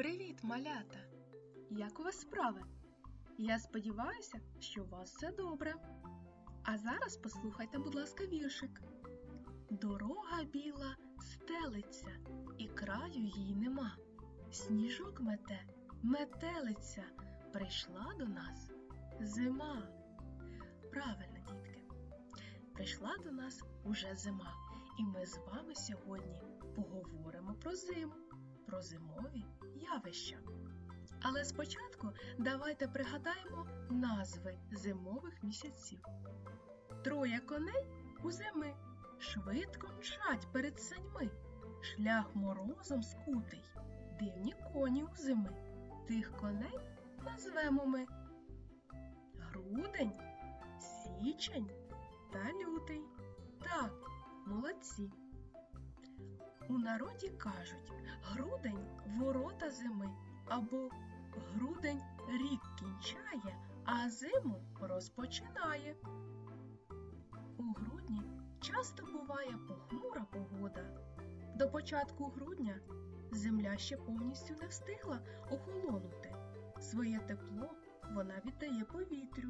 Привіт, малята! Як у вас справи? Я сподіваюся, що у вас все добре. А зараз послухайте, будь ласка, віршик. Дорога біла стелиться, і краю їй нема. Сніжок мете, метелиця, прийшла до нас зима. Правильно, дітки. Прийшла до нас уже зима, і ми з вами сьогодні поговоримо про зиму, про зимові явища. Але спочатку давайте пригадаємо назви зимових місяців. Троє коней у зими швидко мчать перед саньми, шлях морозом скутий, дивні коні у зими. Тих коней назвемо ми грудень, січень та лютий. Так, молодці. У народі кажуть грудень ворота зими або грудень рік кінчає, а зиму розпочинає. У грудні часто буває похмура погода. До початку грудня земля ще повністю не встигла охолонути. Своє тепло вона віддає повітрю,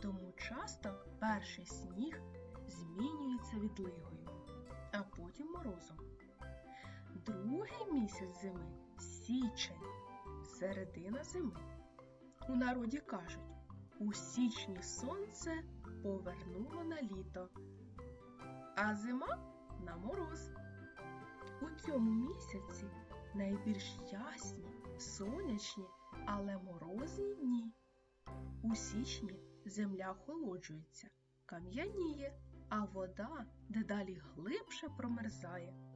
тому часто перший сніг змінюється відлигою, а потім морозом. Другий місяць зими січень, середина зими. У народі кажуть, у січні сонце повернуло на літо, а зима на мороз. У цьому місяці найбільш ясні, сонячні, але морозні дні. У січні земля охолоджується, кам'яніє, а вода дедалі глибше промерзає.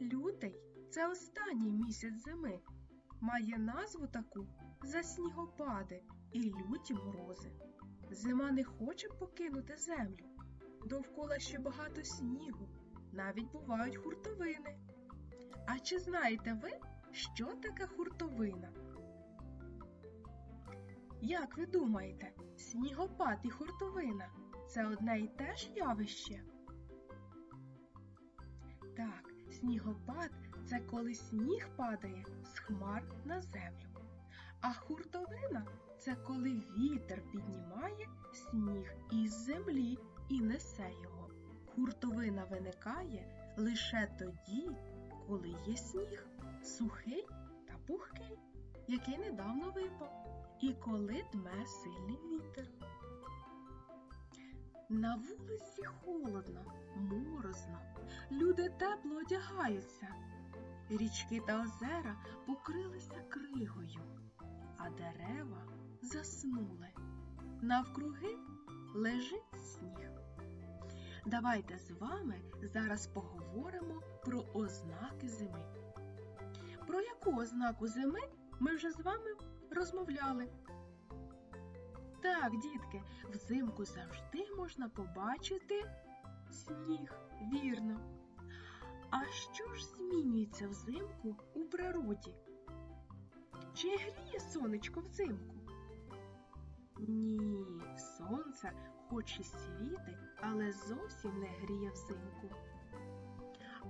Лютий це останній місяць зими. Має назву таку за снігопади і люті морози. Зима не хоче покинути землю. Довкола ще багато снігу, навіть бувають хуртовини. А чи знаєте ви, що таке хуртовина? Як ви думаєте, снігопад і хуртовина це одне і те ж явище? Так, снігопад це коли сніг падає з хмар на землю. А хуртовина це коли вітер піднімає сніг із землі і несе його. Хуртовина виникає лише тоді, коли є сніг, сухий та пухкий, який недавно випав, і коли дме сильний вітер. На вулиці холодно, морозно, люди тепло одягаються. Річки та озера покрилися кригою, а дерева заснули. Навкруги лежить сніг. Давайте з вами зараз поговоримо про ознаки зими. Про яку ознаку зими ми вже з вами розмовляли? Так, дітки, взимку завжди можна побачити сніг, вірно. А що ж змінюється взимку у природі? Чи гріє сонечко взимку? Ні, сонце хоч і світить, але зовсім не гріє взимку.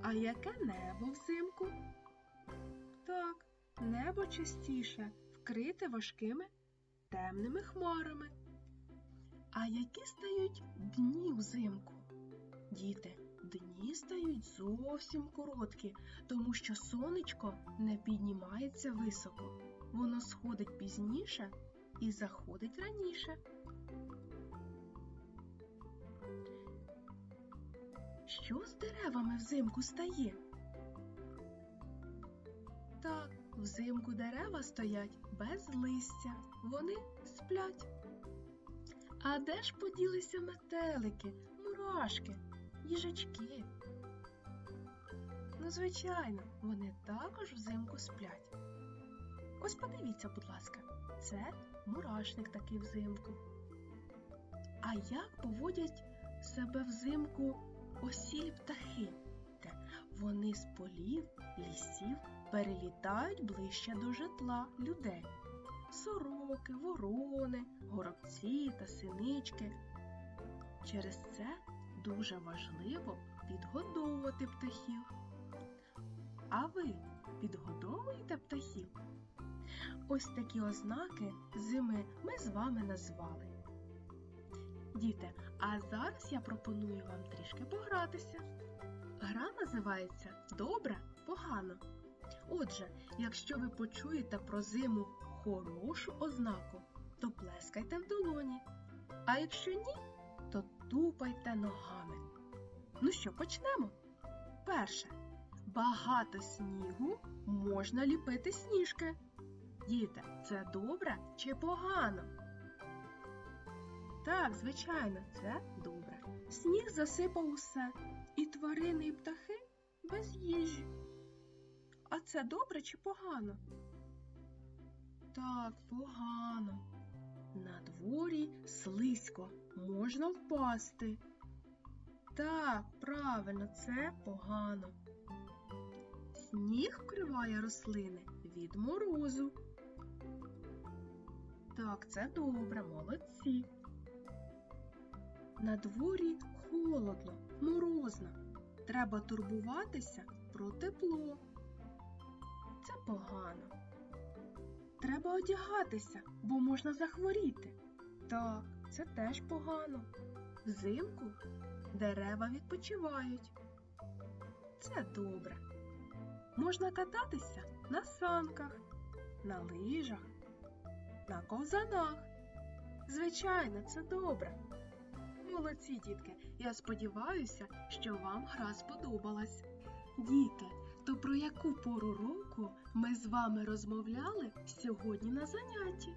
А яке небо взимку? Так, небо частіше вкрите важкими темними хмарами. А які стають дні взимку? Діти, дні стають зовсім короткі, тому що сонечко не піднімається високо. Воно сходить пізніше і заходить раніше. Що з деревами взимку стає? Взимку дерева стоять без листя, вони сплять. А де ж поділися метелики, мурашки, їжачки? Ну, звичайно, вони також взимку сплять. Ось подивіться, будь ласка, це мурашник такий взимку. А як поводять себе взимку осілі птахи? Вони з полів, лісів перелітають ближче до житла людей. Сороки, ворони, горобці та синички. Через це дуже важливо підгодовувати птахів. А ви підгодовуєте птахів? Ось такі ознаки зими ми з вами назвали. Діти, а зараз я пропоную вам трішки погратися. Гра називається Добре, погано. Отже, якщо ви почуєте про зиму хорошу ознаку, то плескайте в долоні. А якщо ні, то тупайте ногами. Ну що, почнемо? Перше. Багато снігу можна ліпити сніжки. Діти, це добре чи погано? Так, звичайно, це добре. Сніг засипав усе, і тварини, і птахи без їжі. А це добре чи погано? Так, погано. На дворі слизько, можна впасти. Так, правильно, це погано. Сніг вкриває рослини від морозу. Так, це добре, молодці. На дворі холодно, морозно. Треба турбуватися про тепло. Погано. Треба одягатися, бо можна захворіти. Так, це теж погано. Взимку дерева відпочивають. Це добре. Можна кататися на санках, на лижах, на ковзанах. Звичайно, це добре. Молодці, дітки, я сподіваюся, що вам гра сподобалась. Діти, про яку пору року ми з вами розмовляли сьогодні на занятті?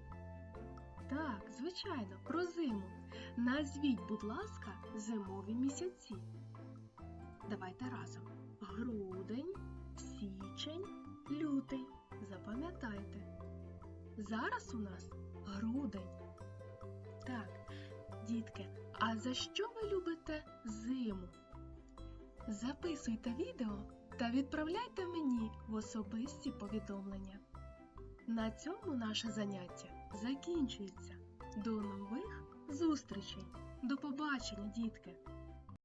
Так, звичайно, про зиму. Назвіть, будь ласка, зимові місяці. Давайте разом. Грудень, січень, лютий. Запам'ятайте. Зараз у нас грудень. Так, дітки, а за що ви любите зиму? Записуйте відео та відправляйте мені в особисті повідомлення. На цьому наше заняття закінчується. До нових зустрічей! До побачення, дітки!